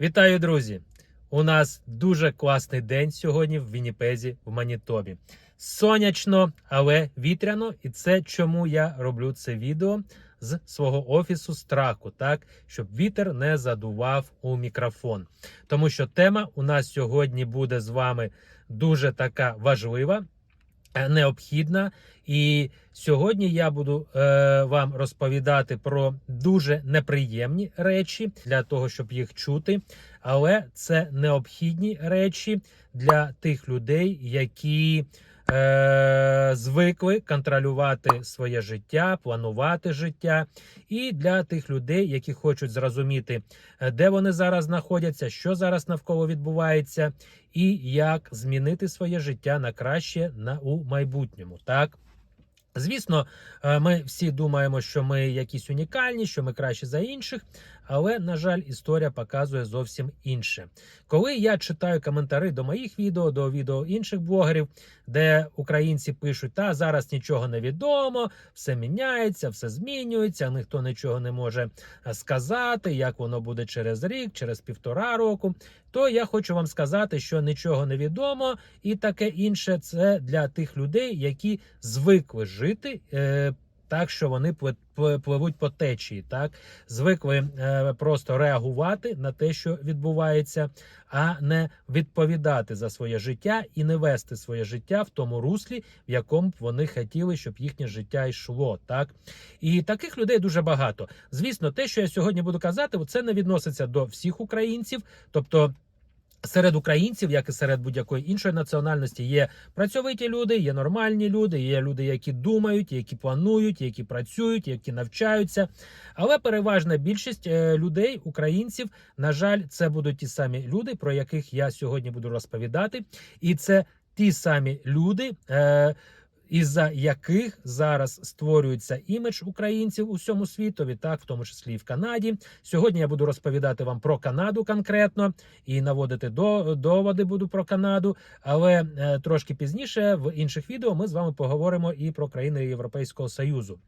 Вітаю, друзі! У нас дуже класний день сьогодні в Вінніпезі, в Манітобі. Сонячно, але вітряно, і це чому я роблю це відео з свого офісу страху, так щоб вітер не задував у мікрофон. Тому що тема у нас сьогодні буде з вами дуже така важлива. Е, Необхідна, і сьогодні я буду е, вам розповідати про дуже неприємні речі для того, щоб їх чути. Але це необхідні речі для тих людей, які е, звикли контролювати своє життя, планувати життя, і для тих людей, які хочуть зрозуміти, е, де вони зараз знаходяться, що зараз навколо відбувається, і як змінити своє життя на краще на у майбутньому. Так. Звісно, е, ми всі думаємо, що ми якісь унікальні, що ми краще за інших, але, на жаль, історія показує зовсім інше. Коли я читаю коментарі до моїх відео, до відео інших блогерів, де українці пишуть, та зараз нічого не відомо, все міняється, все змінюється, ніхто нічого не може сказати, як воно буде через рік, через півтора року, то я хочу вам сказати, що нічого не відомо, і таке інше це для тих людей, які звикли жити. Е, так, що вони пливуть по течії, так звикли е, просто реагувати на те, що відбувається, а не відповідати за своє життя і не вести своє життя в тому руслі, в якому б вони хотіли, щоб їхнє життя йшло. Так і таких людей дуже багато. Звісно, те, що я сьогодні буду казати, це не відноситься до всіх українців, тобто. Серед українців, як і серед будь-якої іншої національності, є працьовиті люди, є нормальні люди, є люди, які думають, які планують, які працюють, які навчаються. Але переважна більшість е, людей, українців, на жаль, це будуть ті самі люди, про яких я сьогодні буду розповідати, і це ті самі люди. Е, із-за яких зараз створюється імідж українців у всьому світові, так в тому числі і в Канаді. Сьогодні я буду розповідати вам про Канаду конкретно і наводити до доводи буду про Канаду. Але е, трошки пізніше в інших відео ми з вами поговоримо і про країни Європейського Союзу.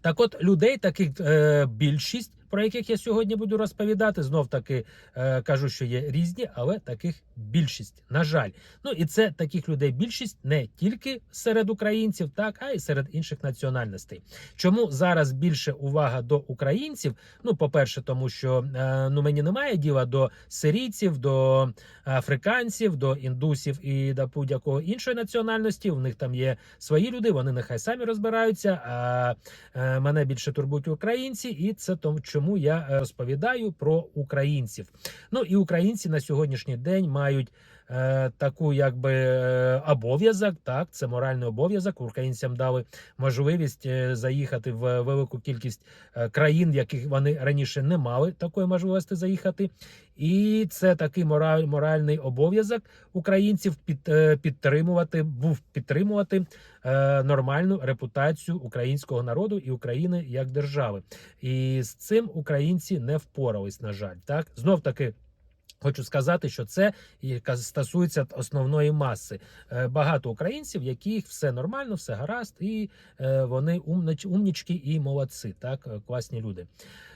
Так, от людей таких е, більшість, про яких я сьогодні буду розповідати, знов таки е, кажу, що є різні, але таких більшість, на жаль. Ну і це таких людей більшість не тільки серед українців, так а й серед інших національностей. Чому зараз більше увага до українців? Ну, по-перше, тому що е, ну мені немає діла до сирійців, до африканців, до індусів і до будь-якого іншої національності. У них там є свої люди, вони нехай самі розбираються. А е, мене більше турбують українці, і це тому, чому я е, розповідаю про українців. Ну і українці на сьогоднішній день мають. Е, Таку якби е, обов'язок, так це моральний обов'язок. Українцям дали можливість е, заїхати в велику кількість країн, в яких вони раніше не мали такої можливості заїхати. І це такий мораль, моральний обов'язок українців під, підтримувати, був підтримувати е, нормальну репутацію українського народу і України як держави. І з цим українці не впорались. На жаль, так знов таки. Хочу сказати, що це яка стосується основної маси. Е, Багато українців, яких все нормально, все гаразд, і е, вони умніч, умнічки і молодці, так е, класні люди.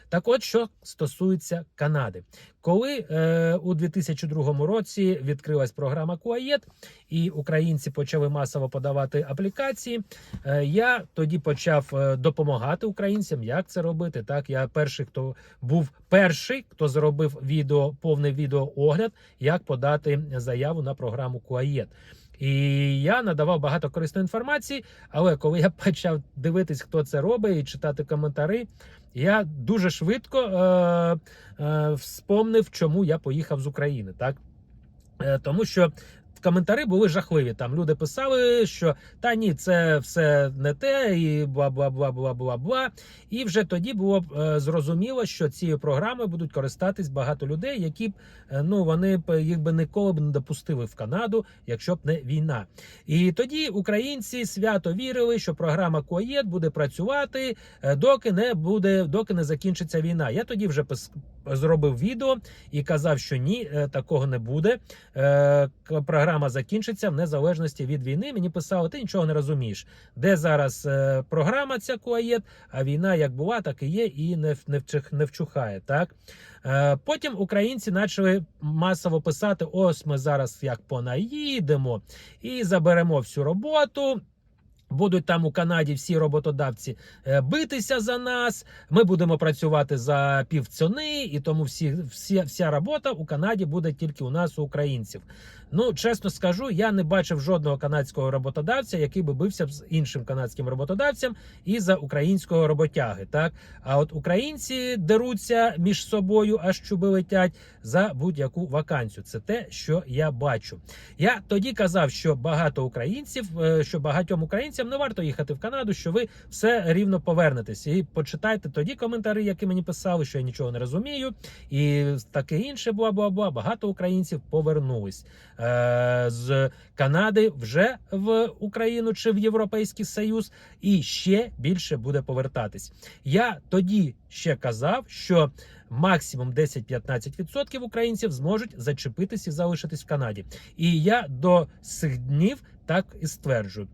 Так, от що стосується Канади, коли е, у 2002 році відкрилась програма Куаєт, і українці почали масово подавати аплікації, е, я тоді почав е, допомагати українцям, як це робити. Так, я перший, хто був перший, хто зробив відео, повний відеоогляд, як подати заяву на програму Куаєт. І я надавав багато корисної інформації, але коли я почав дивитись, хто це робить, і читати коментарі, я дуже швидко е, е, вспомнив, чому я поїхав з України. Так? Е, тому що коментарі були жахливі. Там люди писали, що та ні, це все не те, і бла бла бла бла бла бла. І вже тоді було е, зрозуміло, що цією програмою будуть користатись багато людей, які б е, ну вони б їх би ніколи б не допустили в Канаду, якщо б не війна. І тоді українці свято вірили, що програма Коєт буде працювати, е, доки не буде, доки не закінчиться війна. Я тоді вже пис- зробив відео і казав, що ні, е, такого не буде. Е, Програма закінчиться в незалежності від війни. Мені писали, ти нічого не розумієш. Де зараз е, програма ця Куаєт, а війна як була, так і є, і не, не, вчухає. Так? Потім українці почали масово писати: ось ми зараз як понаїдемо і заберемо всю роботу. Будуть там у Канаді всі роботодавці е, битися за нас. Ми будемо працювати за півціни, і тому всі, всі, вся робота у Канаді буде тільки у нас, у українців. Ну, чесно скажу, я не бачив жодного канадського роботодавця, який би бився з іншим канадським роботодавцем і за українського роботяги. Так, а от українці деруться між собою, аж чуби летять за будь-яку вакансію. Це те, що я бачу. Я тоді казав, що багато українців, е, що багатьом українцям не варто їхати в Канаду, що ви все рівно повернетесь. І почитайте тоді коментарі, які мені писали, що я нічого не розумію, і таке інше. Бла бла бла. Багато українців повернулись е, з Канади вже в Україну чи в Європейський Союз, і ще більше буде повертатись. Я тоді ще казав, що максимум 10-15% українців зможуть зачепитись і залишитись в Канаді. І я до цих днів так і стверджую.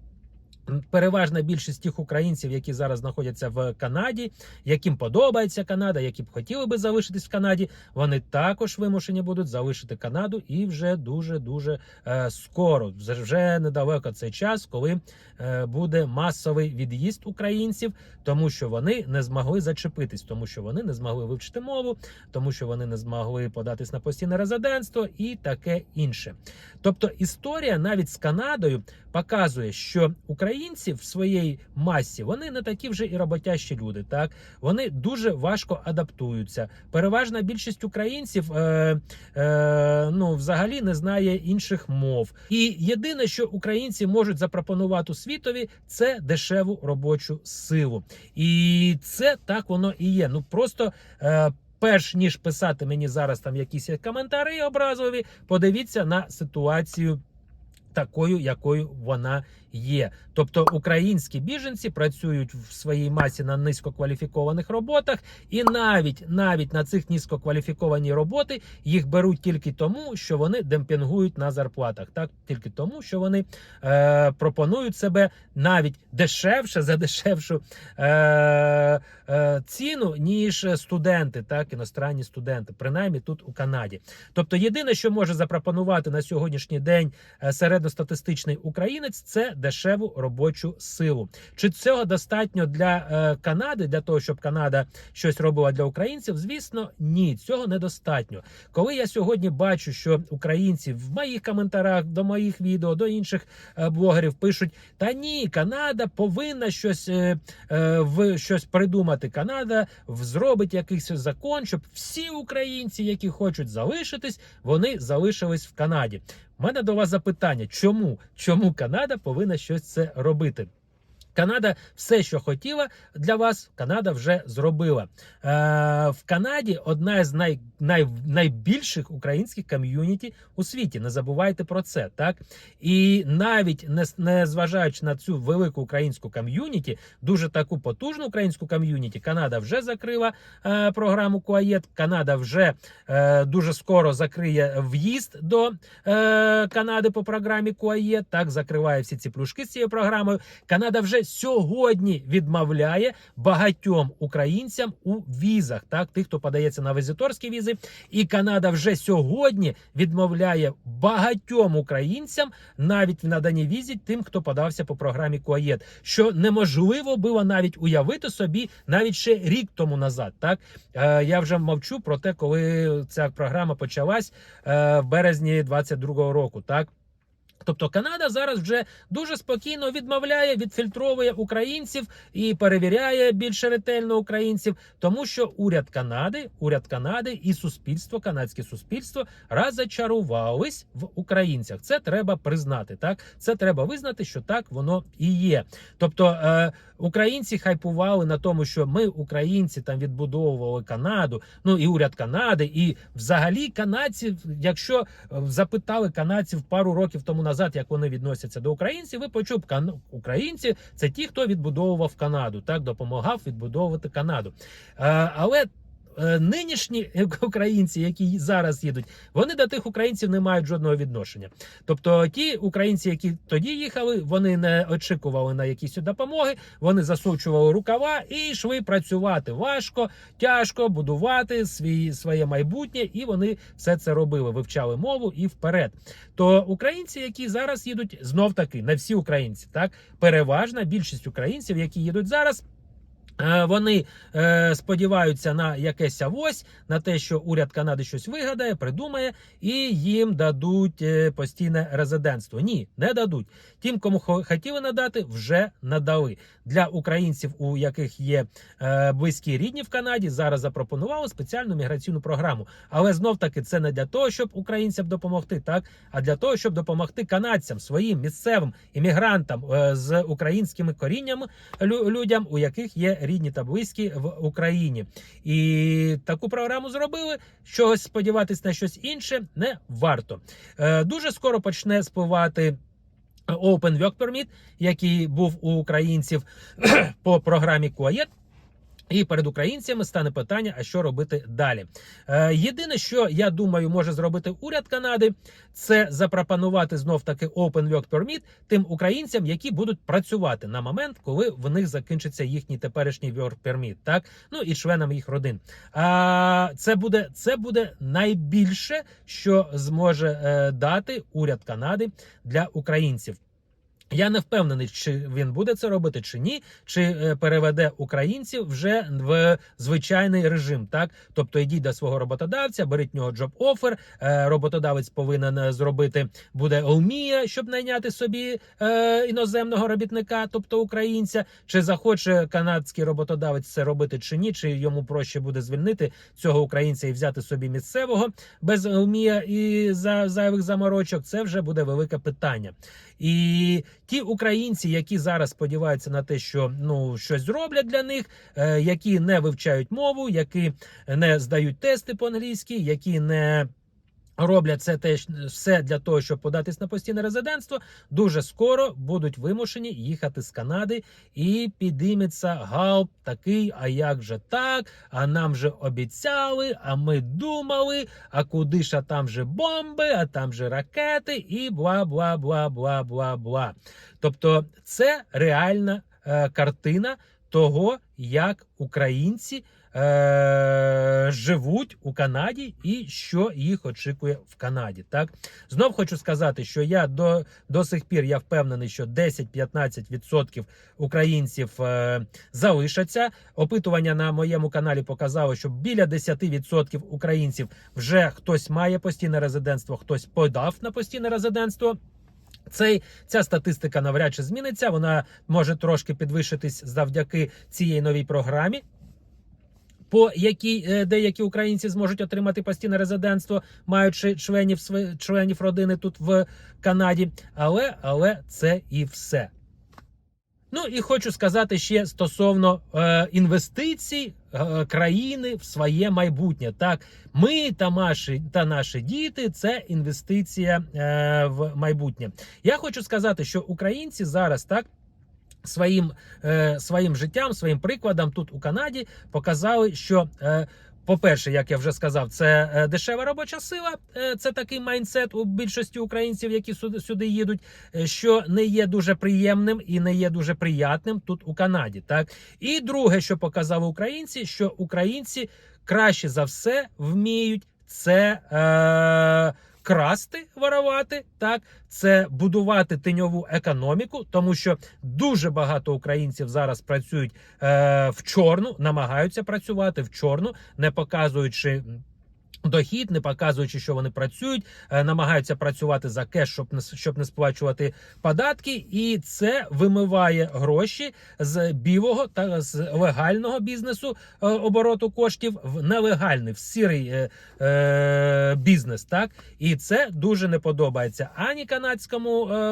Переважна більшість тих українців, які зараз знаходяться в Канаді, яким подобається Канада, які б хотіли би залишитись в Канаді, вони також вимушені будуть залишити Канаду і вже дуже дуже е, скоро. Вже- недалеко цей час, коли е, буде масовий від'їзд українців, тому що вони не змогли зачепитись, тому що вони не змогли вивчити мову, тому що вони не змогли податись на постійне резидентство і таке інше. Тобто історія навіть з Канадою показує, що українці в своїй масі вони не такі вже і роботящі люди. Так вони дуже важко адаптуються. Переважна більшість українців е, е, ну взагалі не знає інших мов. І єдине, що українці можуть запропонувати світові, це дешеву робочу силу. І це так воно і є. Ну просто. Е, Перш ніж писати мені зараз там якісь коментарі образливі, подивіться на ситуацію такою, якою вона є. Тобто українські біженці працюють в своїй масі на низькокваліфікованих роботах, і навіть навіть на цих низькокваліфіковані роботи їх беруть тільки тому, що вони демпінгують на зарплатах. Так тільки тому, що вони е, пропонують себе навіть дешевше за дешевшу е, е, ціну, ніж студенти, так іностранні студенти, принаймні тут у Канаді. Тобто, єдине, що може запропонувати на сьогоднішній день е, середньостатистичний українець, це дешеву робочу силу. Чи цього достатньо для е, Канади, для того, щоб Канада щось робила для українців? Звісно, ні, цього недостатньо. Коли я сьогодні бачу, що українці в моїх коментарях до моїх відео, до інших е, блогерів пишуть: та ні, Канада повинна щось е, е, в щось придумати. Канада зробить якийсь закон, щоб всі українці, які хочуть залишитись, вони залишились в Канаді. Мене до вас запитання: чому? Чому Канада повинна щось це робити? Канада все, що хотіла для вас, Канада вже зробила. Е, в Канаді одна з най, най, найбільших українських ком'юніті у світі. Не забувайте про це, так і навіть не, не зважаючи на цю велику українську ком'юніті, дуже таку потужну українську ком'юніті, Канада вже закрила е, програму Куаєт. Канада вже е, дуже скоро закриє в'їзд до е, Канади по програмі Куаєт. Так закриває всі ці плюшки з цією програмою. Канада вже сьогодні відмовляє багатьом українцям у візах, так тих, хто подається на візиторські візи, і Канада вже сьогодні відмовляє багатьом українцям навіть в наданні візі тим, хто подався по програмі Куаєт, що неможливо було навіть уявити собі навіть ще рік тому назад. Так е, я вже мовчу про те, коли ця програма почалась е, в березні 22-го року. Так. Тобто Канада зараз вже дуже спокійно відмовляє, відфільтровує українців і перевіряє більш ретельно українців, тому що уряд Канади, уряд Канади і суспільство, канадське суспільство розчарувались в українцях. Це треба признати. Так, це треба визнати, що так воно і є. Тобто е, українці хайпували на тому, що ми, українці, там відбудовували Канаду, ну і уряд Канади, і взагалі канадці, якщо е, запитали канадців пару років тому назад, як вони відносяться до українців, ви почув кан... українці це ті, хто відбудовував Канаду, так допомагав відбудовувати Канаду. Е, але нинішні українці, які зараз їдуть, вони до тих українців не мають жодного відношення. Тобто, ті українці, які тоді їхали, вони не очікували на якісь допомоги, вони засучували рукава і йшли працювати важко, тяжко будувати свій своє майбутнє, і вони все це робили, вивчали мову і вперед. То українці, які зараз їдуть, знов таки не всі українці, так переважна більшість українців, які їдуть зараз. Е, Вони е, сподіваються на якесь авось, на те, що уряд Канади щось вигадає, придумає, і їм дадуть е, постійне резидентство. Ні, не дадуть. Тим, кому хотіли надати, вже надали. Для українців, у яких є е, близькі рідні в Канаді, зараз запропонували спеціальну міграційну програму. Але знов таки це не для того, щоб українцям допомогти, так а для того, щоб допомогти канадцям, своїм місцевим іммігрантам е, з українськими коріннями лю- людям, у яких є рідні та близькі в Україні. І таку програму зробили. Чогось сподіватись на щось інше не варто. Е, Дуже скоро почне спливати. Open Work Permit, який був у українців по програмі КУАЄТ. І перед українцями стане питання, а що робити далі. Е, єдине, що я думаю, може зробити уряд Канади, це запропонувати знов таки Open Work Permit тим українцям, які будуть працювати на момент, коли в них закінчиться їхній теперішній Work Permit, так ну і членам їх родин. А це буде це буде найбільше, що зможе е, дати уряд Канади для українців. Я не впевнений, чи він буде це робити, чи ні, чи е, переведе українців вже в звичайний режим. Так, тобто йдіть до свого роботодавця, беріть в нього джоб офер. Роботодавець повинен е, зробити буде ОМІЯ, щоб найняти собі е, іноземного робітника, тобто українця. Чи захоче канадський роботодавець це робити, чи ні, чи йому проще буде звільнити цього українця і взяти собі місцевого без ОМІЯ і за зайвих заморочок. Це вже буде велике питання. І ті українці, які зараз сподіваються на те, що ну щось зроблять для них, е, які не вивчають мову, які не здають тести по англійськи, які не Роблять це теж все для того, щоб податись на постійне резидентство. Дуже скоро будуть вимушені їхати з Канади, і підійметься галп такий. А як же так? А нам же обіцяли, а ми думали, а куди ж а там же бомби, а там же ракети, і бла бла бла бла бла бла. Тобто, це реальна е, картина того, як українці е, живуть у Канаді і що їх очікує в Канаді. Так знов хочу сказати, що я до, до сих пір я впевнений, що 10-15% українців е, залишаться. Опитування на моєму каналі показало, що біля 10% українців вже хтось має постійне резидентство, хтось подав на постійне резидентство. Цей ця статистика навряд чи зміниться. Вона може трошки підвищитись завдяки цій новій програмі. По якій е, деякі українці зможуть отримати постійне резидентство, маючи членів членів родини тут в Канаді, але але це і все. Ну і хочу сказати ще стосовно е, інвестицій е, країни в своє майбутнє. Так, ми та наші та наші діти це інвестиція е, в майбутнє. Я хочу сказати, що українці зараз так. Своїм е, своїм життям, своїм прикладом тут у Канаді показали, що е, по-перше, як я вже сказав, це е, дешева робоча сила. Е, це такий майндсет у більшості українців, які сюди їдуть, е, що не є дуже приємним і не є дуже приятним тут у Канаді. Так і друге, що показали українці, що українці краще за все вміють це. Е, Красти, воровати, так це будувати тиньову економіку, тому що дуже багато українців зараз працюють е, в чорну, намагаються працювати в чорну, не показуючи. Дохід, не показуючи, що вони працюють, е, намагаються працювати за кеш, щоб не щоб не сплачувати податки, і це вимиває гроші з білого та з легального бізнесу е, обороту коштів в нелегальний, в сірий е, е, бізнес. Так і це дуже не подобається ані канадському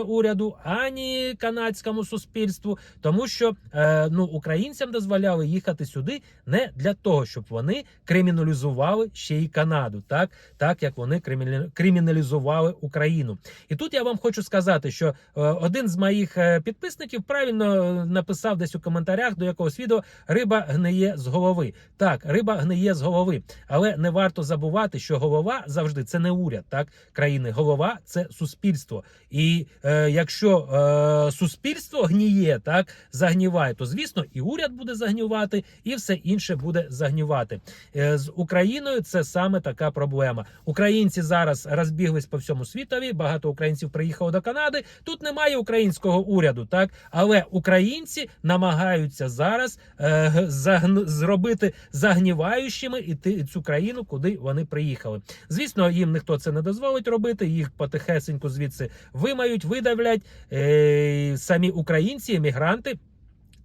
уряду, ані канадському суспільству, тому що е, ну українцям дозволяли їхати сюди не для того, щоб вони криміналізували ще й Канаду. Канаду, так так як вони криміна- криміналізували Україну. І тут я вам хочу сказати, що е, один з моїх е, підписників правильно е, написав десь у коментарях до якогось відео: риба гниє з голови. Так, риба гниє з голови, але не варто забувати, що голова завжди це не уряд, так країни. Голова це суспільство. І е, якщо е, суспільство гніє, так загніває, то звісно і уряд буде загнівати, і все інше буде загнівати. Е, з Україною це саме така проблема. Українці зараз розбіглись по всьому світові. Багато українців приїхало до Канади. Тут немає українського уряду, так але українці намагаються зараз е, загн... зробити загніваючими і ти- цю країну, куди вони приїхали. Звісно, їм ніхто це не дозволить робити. Їх потихесеньку звідси вимають, видавлять е, самі українці, емігранти.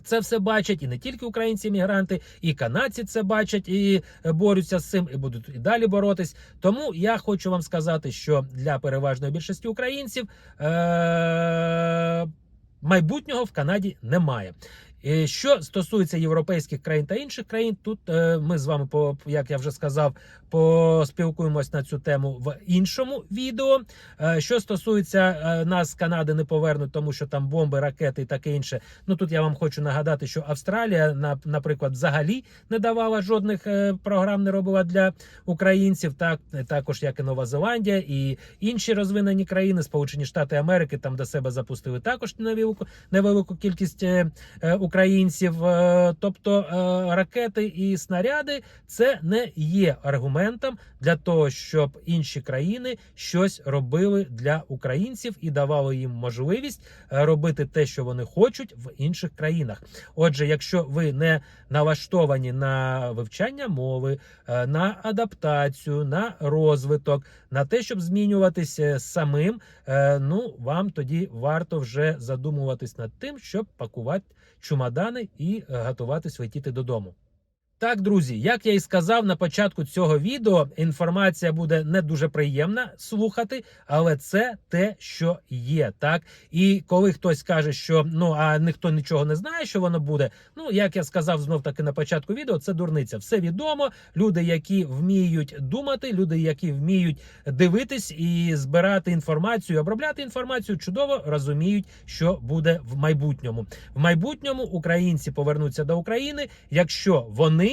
Це все бачать і не тільки українці мігранти, і канадці це бачать і е, борються з цим, і будуть і далі боротись. Тому я хочу вам сказати, що для переважної більшості українців е- майбутнього в Канаді немає. І Що стосується європейських країн та інших країн, тут е, ми з вами, як я вже сказав, поспілкуємось на цю тему в іншому відео. Е, що стосується е, нас Канади не повернуть, тому що там бомби, ракети і таке інше. Ну тут я вам хочу нагадати, що Австралія, на, наприклад, взагалі не давала жодних е, програм, не робила для українців. Так також як і Нова Зеландія, і інші розвинені країни, Сполучені Штати Америки, там до себе запустили також невелику кількість е, е, українців. Е, тобто е, ракети і снаряди це не є аргументом для того, щоб інші країни щось робили для українців і давали їм можливість е, робити те, що вони хочуть в інших країнах. Отже, якщо ви не налаштовані на вивчання мови, на адаптацію, на розвиток, на те, щоб змінюватися самим, ну вам тоді варто вже задумуватись над тим, щоб пакувати чумадани і е, готуватись летіти додому. Так, друзі, як я і сказав на початку цього відео, інформація буде не дуже приємна слухати, але це те, що є. Так і коли хтось каже, що ну а ніхто нічого не знає, що воно буде. Ну як я сказав знов таки на початку відео, це дурниця. Все відомо. Люди, які вміють думати, люди, які вміють дивитись і збирати інформацію, обробляти інформацію, чудово розуміють, що буде в майбутньому. В майбутньому українці повернуться до України, якщо вони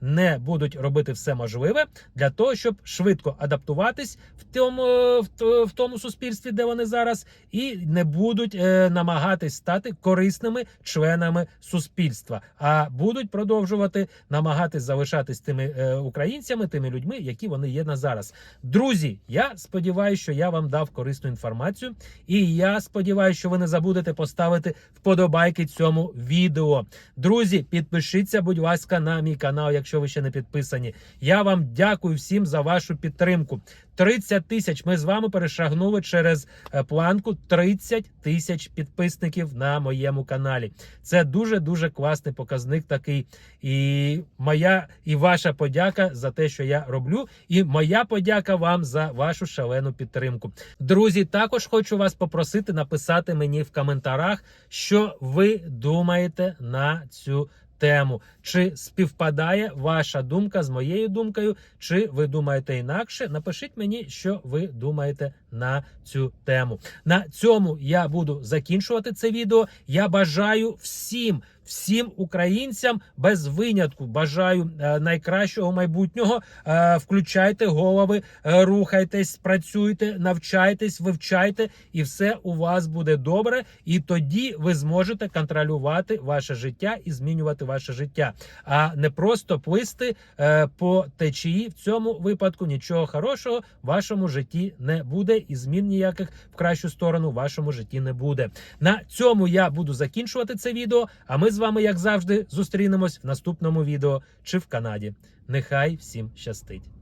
не будуть робити все можливе для того, щоб швидко адаптуватись в тому, в, в тому суспільстві, де вони зараз, і не будуть е, намагатись стати корисними членами суспільства, а будуть продовжувати намагатись залишатись тими е, українцями, тими людьми, які вони є на зараз. Друзі, я сподіваюся, що я вам дав корисну інформацію, і я сподіваюся, що ви не забудете поставити вподобайки цьому відео. Друзі, підпишіться, будь ласка, на мій канал, якщо ви ще не підписані. Я вам дякую всім за вашу підтримку. 30 тисяч. Ми з вами перешагнули через е, планку 30 тисяч підписників на моєму каналі. Це дуже дуже класний показник такий. І моя і ваша подяка за те, що я роблю, і моя подяка вам за вашу шалену підтримку. Друзі, також хочу вас попросити написати мені в коментарях, що ви думаєте на цю тему. Чи співпадає ваша думка з моєю думкою, чи ви думаєте інакше? Напишіть мені, що ви думаєте на цю тему. На цьому я буду закінчувати це відео. Я бажаю всім. Всім українцям без винятку бажаю е, найкращого майбутнього. Е, включайте голови, е, рухайтесь, працюйте, навчайтесь, вивчайте, і все у вас буде добре. І тоді ви зможете контролювати ваше життя і змінювати ваше життя, а не просто плисти по течії. В цьому випадку нічого хорошого в вашому житті не буде, і змін ніяких в кращу сторону в вашому житті не буде. На цьому я буду закінчувати це відео. А ми вами, як завжди, зустрінемось в наступному відео чи в Канаді. Нехай всім щастить.